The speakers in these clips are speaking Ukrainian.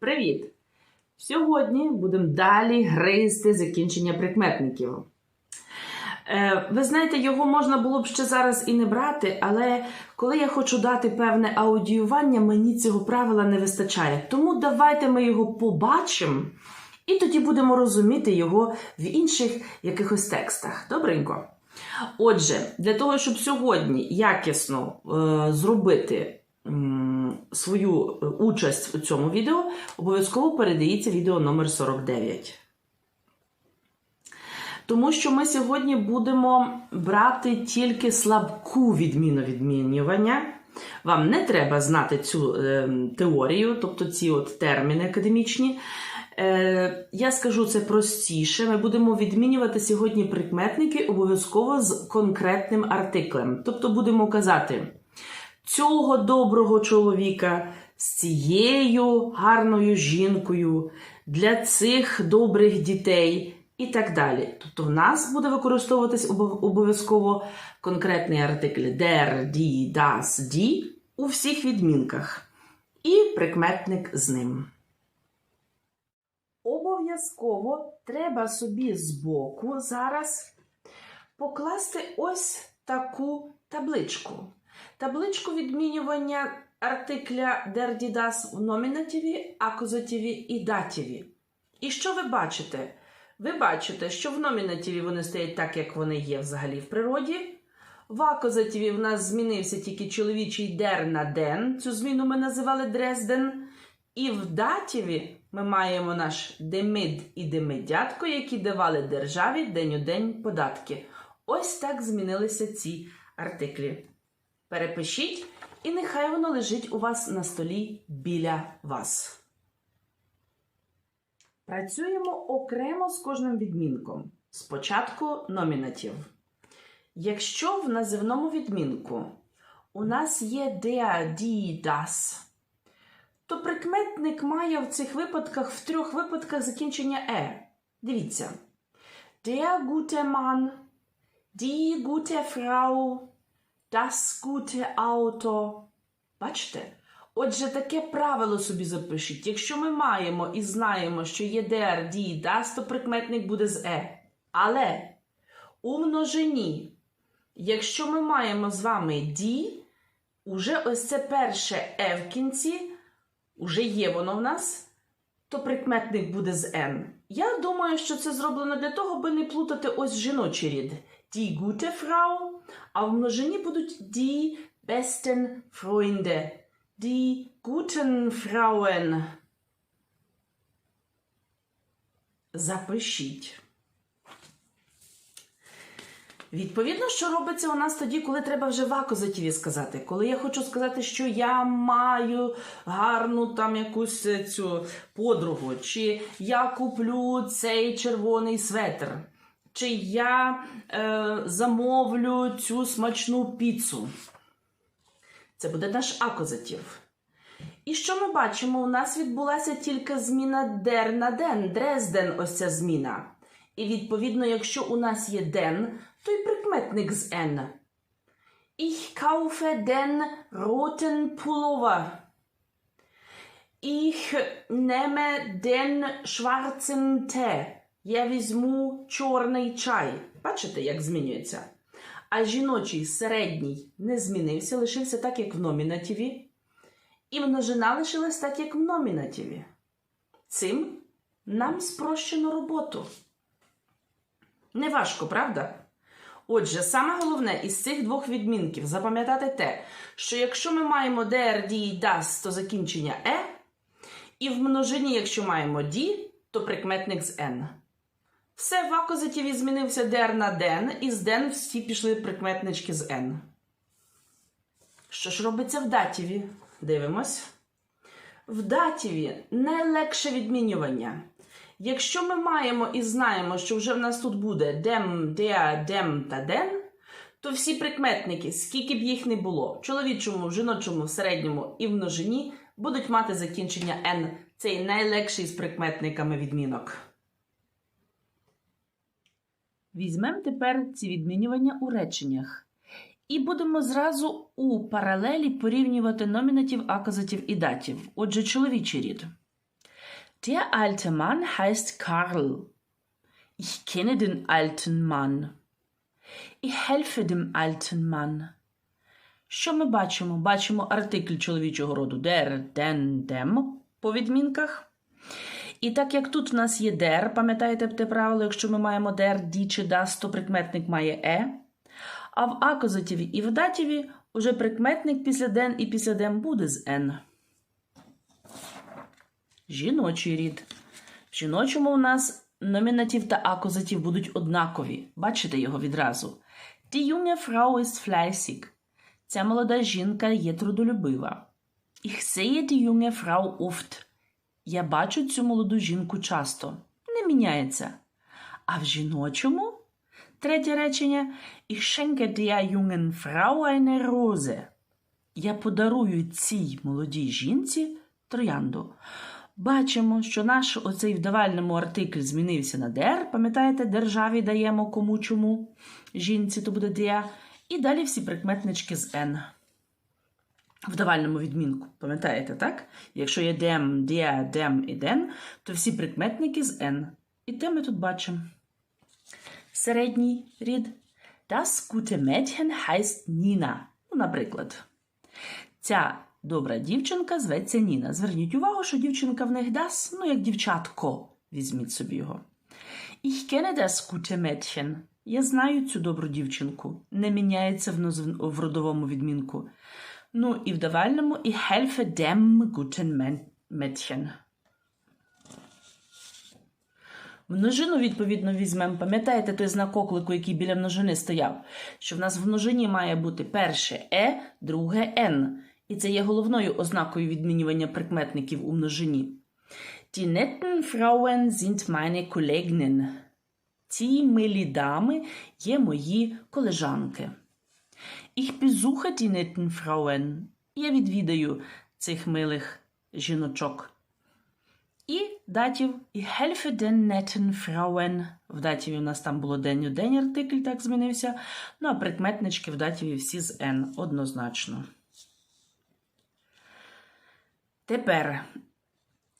Привіт! Сьогодні будемо далі гризти закінчення прикметників. Е, ви знаєте, його можна було б ще зараз і не брати, але коли я хочу дати певне аудіювання, мені цього правила не вистачає. Тому давайте ми його побачимо, і тоді будемо розуміти його в інших якихось текстах. Добренько. Отже, для того, щоб сьогодні якісно е, зробити свою е, участь у цьому відео, обов'язково передається відео номер 49. Тому що ми сьогодні будемо брати тільки слабку відміну відмінювання. Вам не треба знати цю е, теорію, тобто ці от терміни академічні. Е, я скажу це простіше. Ми будемо відмінювати сьогодні прикметники обов'язково з конкретним артиклем. Тобто будемо казати цього доброго чоловіка з цією гарною жінкою, для цих добрих дітей і так далі. Тобто в нас буде використовуватись обов'язково конкретний артикль der, die, das, die у всіх відмінках. І прикметник з ним. Обов'язково треба собі збоку зараз покласти ось таку табличку. Табличку відмінювання артикля der, die, das в номінативі, акузативі і дативі. І що ви бачите? Ви бачите, що в номінативі вони стоять так, як вони є взагалі в природі. В акузативі в нас змінився тільки чоловічий дер на ден. Цю зміну ми називали Дрезден. І в датіві ми маємо наш демид і демидятко, які давали державі день у день податки. Ось так змінилися ці артиклі. Перепишіть, і нехай воно лежить у вас на столі біля вас. Працюємо окремо з кожним відмінком. Спочатку номінатив. Якщо в називному відмінку у нас є der, die, das, то прикметник має в цих випадках в трьох випадках закінчення е. Дивіться. Der gute Mann, die gute Frau, das gute Auto. Бачите? Отже, таке правило собі запишіть. Якщо ми маємо і знаємо, що є der, die, das, то прикметник буде з е. Але у множині, якщо ми маємо з вами die, уже ось це перше е в кінці, уже є воно в нас, то прикметник буде з N. Я думаю, що це зроблено для того, аби не плутати ось жіночий рід. Die gute Frau, а в множині будуть die besten Freunde, die guten Frauen. Запишіть. Відповідно, що робиться у нас тоді, коли треба вже в акузативі сказати. Коли я хочу сказати, що я маю гарну там якусь е, цю подругу, чи я куплю цей червоний светр, чи я е, замовлю цю смачну піцу. Це буде наш акузатив. І що ми бачимо? У нас відбулася тільки зміна der на den, Дрезден, ось ця зміна. І відповідно, якщо у нас є den, то й прикметник з n. Ich kaufe den roten Pullover. Ich nehme den schwarzen Tee. Я візьму чорний чай. Бачите, як змінюється? А жіночий середній не змінився, лишився так, як в номінативі. І множина лишилась так, як в номінативі. Цим нам спрощено роботу. Неважко, правда? Отже, саме головне із цих двох відмінків запам'ятати те, що якщо ми маємо der, die, das, то закінчення е, і в множині, якщо маємо die, то прикметник з n. Все в акузативі змінився der на den, і з den всі пішли прикметнички з n. Що ж робиться в датіві? Дивимось. В датіві найлегше відмінювання. Якщо ми маємо і знаємо, що вже в нас тут буде dem, der, dem та den, то всі прикметники, скільки б їх не було, в чоловічому, в жіночому, в середньому і в множині, будуть мати закінчення n. Цей найлегший з прикметниками відмінок. Візьмемо тепер ці відмінювання у реченнях. І будемо зразу у паралелі порівнювати номінатив, акузатив і датів. Отже, чоловічий рід. Der alte Mann heißt Karl. Ich kenne den alten Mann. Ich helfe dem alten Mann. Що ми бачимо? Бачимо артикль чоловічого роду der, den, dem по відмінках. І так як тут у нас є der, пам'ятаєте те правило, якщо ми маємо der, die чи das, то прикметник має е. А в акузативі і в датіві уже прикметник після den і після dem буде з n. Жіночий рід. В жіночому у нас номінатив та акузатив будуть однакові. Бачите його відразу. Die junge Frau ist fleißig. Ця молода жінка є трудолюбива. Ich sehe die junge Frau oft. Я бачу цю молоду жінку часто. Не міняється. А в жіночому третє речення Ich schenke der jungen Frau eine Rose. Я подарую цій молодій жінці троянду. Бачимо, що наш оцей в давальному артикль змінився на der. Пам'ятаєте, державі даємо кому чому. Жінці то буде der. І далі всі прикметнички з N. В давальному відмінку. Пам'ятаєте, так? Якщо є dem, der, dem і den, то всі прикметники з N. І те ми тут бачимо. Середній рід. Das gute Mädchen heißt Nina. Ну, наприклад. Ця добра дівчинка зветься Ніна. Зверніть увагу, що дівчинка в них das, ну як дівчатко. Візьміть собі його. Ich kenne das gute Mädchen. Я знаю цю добру дівчинку. Не міняється в родовому відмінку. Ну і в давальному ich helfe dem guten Mä- Mädchen. Множину, відповідно, візьмемо. Пам'ятаєте той знак оклику, який біля множини стояв? Що в нас в множині має бути перше е, друге н. І це є головною ознакою відмінювання прикметників у множині. Die netten Frauen sind meine Kolleginnen. Ці милі дами є мої колежанки. Ich besuche die netten Frauen. Я відвідаю цих милих жіночок. І датів ich helfe den netten Frauen. В датіві у нас там було день день артикль, так змінився. Ну а прикметнички в датіві всі з N однозначно. Тепер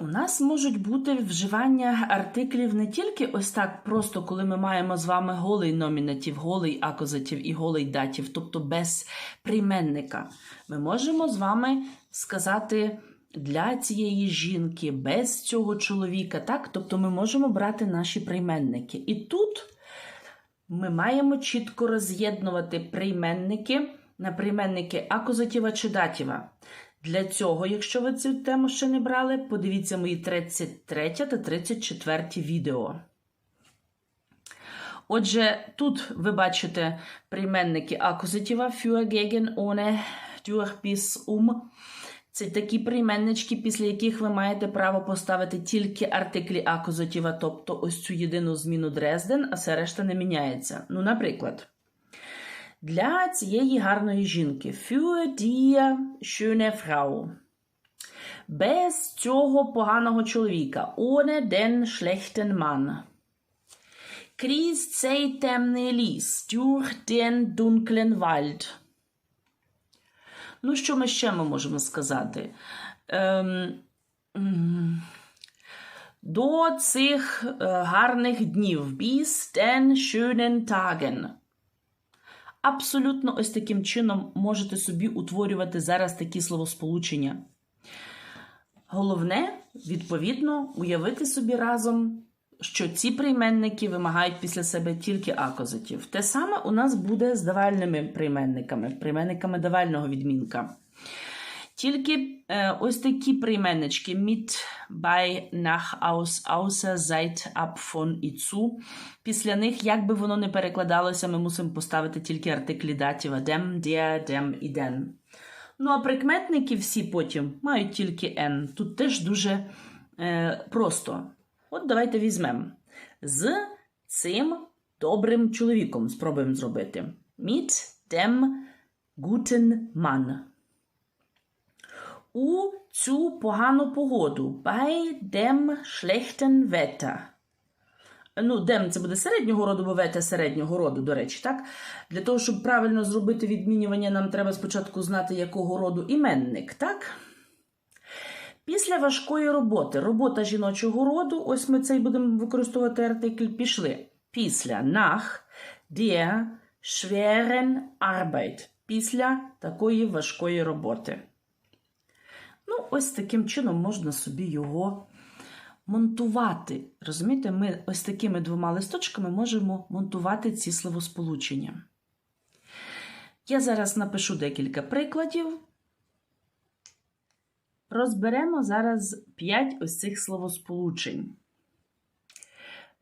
у нас можуть бути вживання артиклів не тільки ось так, просто коли ми маємо з вами голий номінатив, голий акузатив і голий датів, тобто без прийменника. Ми можемо з вами сказати для цієї жінки, без цього чоловіка, так? Тобто ми можемо брати наші прийменники. І тут ми маємо чітко роз'єднувати прийменники на прийменники акузатива чи датіва. Для цього, якщо ви цю тему ще не брали, подивіться мої 33 та 34 відео. Отже, тут ви бачите прийменники акузатива für, gegen, ohne, durch, bis, um. Це такі прийменнички, після яких ви маєте право поставити тільки артиклі акузатива, тобто ось цю єдину зміну Дрезден, а все решта не міняється. Ну, наприклад, для цієї гарної жінки für die schöne Frau. Без цього поганого чоловіка. Ohne den schlechten Mann. Крізь цей темний ліс. Durch den dunklen Wald. Ну, що ми ще ми можемо сказати? Ем, до цих е, гарних днів. Bis den schönen Tagen. Абсолютно ось таким чином можете собі утворювати зараз такі словосполучення. Головне, відповідно, уявити собі разом, що ці прийменники вимагають після себе тільки акозитів. Те саме у нас буде з давальними прийменниками, прийменниками давального відмінка. Тільки е, ось такі прийменнички mit, bei, nach, aus, außer, seit, ab, von і zu. Після них, як би воно не перекладалося, ми мусимо поставити тільки артиклі датіва dem, der, dem і den. Ну, а прикметники всі потім мають тільки n. Тут теж дуже е, просто. От давайте візьмемо. З цим добрим чоловіком спробуємо зробити. Mit dem guten Mann. У цю погану погоду. Bei dem schlechten Wetter. Ну, dem це буде середнього роду, бо вете середнього роду, до речі, так? Для того, щоб правильно зробити відмінювання, нам треба спочатку знати, якого роду іменник, так? Після важкої роботи, робота жіночого роду, ось ми цей будемо використовувати артикль, пішли. Після nach der schweren Arbeit. Після такої важкої роботи. Ну, ось таким чином можна собі його монтувати. Розумієте, ми ось такими двома листочками можемо монтувати ці словосполучення. Я зараз напишу декілька прикладів. Розберемо зараз п'ять ось цих словосполучень.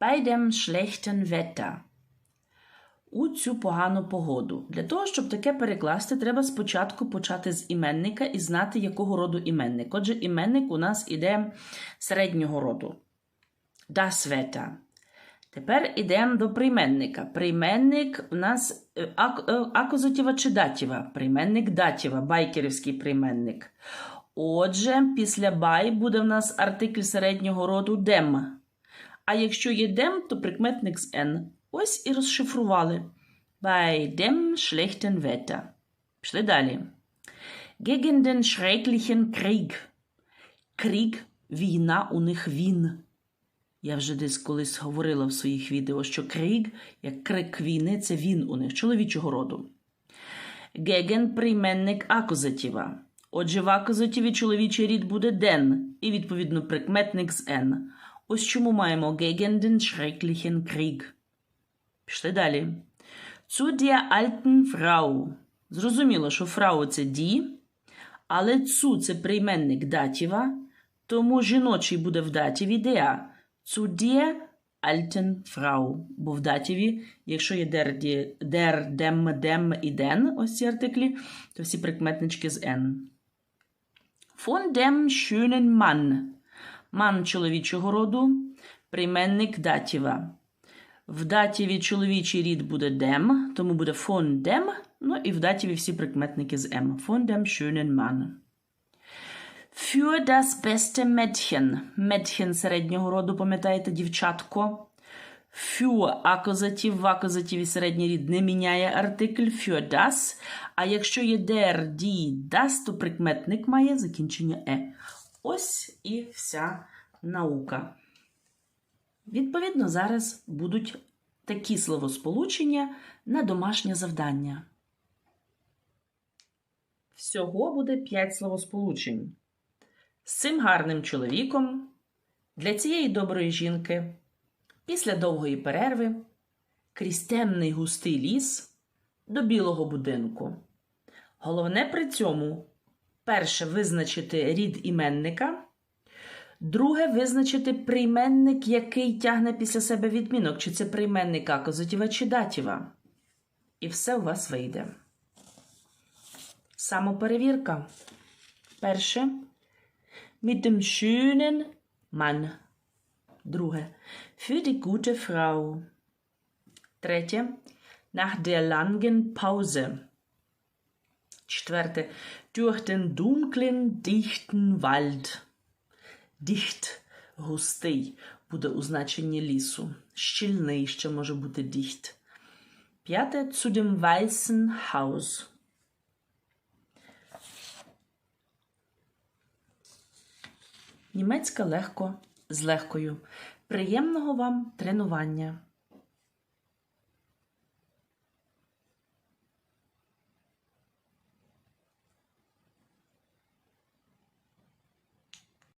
Bei dem schlechten Wetter. У цю погану погоду. Для того, щоб таке перекласти, треба спочатку почати з іменника і знати, якого роду іменник. Отже, іменник у нас іде середнього роду. Das Wetter. Тепер йдемо до прийменника. Прийменник у нас е, е, акузатіва чи датіва? Прийменник датіва, байкерівський прийменник. Отже, після бай буде в нас артикль середнього роду дем. А якщо є дем, то прикметник з N. Ось і розшифрували. Bei dem schlechten Wetter. Пішли далі. Gegen den schrecklichen Krieg. Крік – війна у них він. Я вже десь колись говорила в своїх відео, що крик, як крик війни, це він у них, чоловічого роду. Геген прийменник акузатіва. Отже, в акузатіві чоловічий рід буде ден, і відповідно прикметник з n. Ось чому маємо den schrecklichen Krieg. Пішли далі. Zu der alten Frau. Зрозуміло, що фрау це ді, але цу це прийменник датіва, тому жіночий буде в датіві der. Zu der alten Frau. Бо в датіві, якщо є der, der, dem, dem і den, ось ці артиклі, то всі прикметнички з n. Von dem schönen Mann. Ман чоловічого роду, прийменник датіва. В датіві чоловічий рід буде dem, тому буде von dem, ну і в датіві всі прикметники з m. Von dem schönen Mann. Für das beste Mädchen. Mädchen середнього роду, пам'ятаєте, дівчатко. Für акузатив, в акузативі середній рід не міняє артикль für das. А якщо є der, die, das, то прикметник має закінчення е. Ось і вся наука. Відповідно, зараз будуть такі словосполучення на домашнє завдання. Всього буде 5 словосполучень. З цим гарним чоловіком, для цієї доброї жінки, після довгої перерви, крізь темний густий ліс до білого будинку. Головне при цьому перше визначити рід іменника, друге визначити прийменник, який тягне після себе відмінок, чи це прийменник акузатіва чи датіва. І все у вас вийде. Самоперевірка. Перше. Mit dem schönen Mann. Друге. Für die gute Frau. Третє. Nach der langen Pause. Четверте. Durch den dunklen, dichten Wald. Dicht – густий буде у значенні лісу. Щільний ще може бути діхт. П'яте. Zu dem weißen Haus. Німецька легко з легкою. Приємного вам тренування!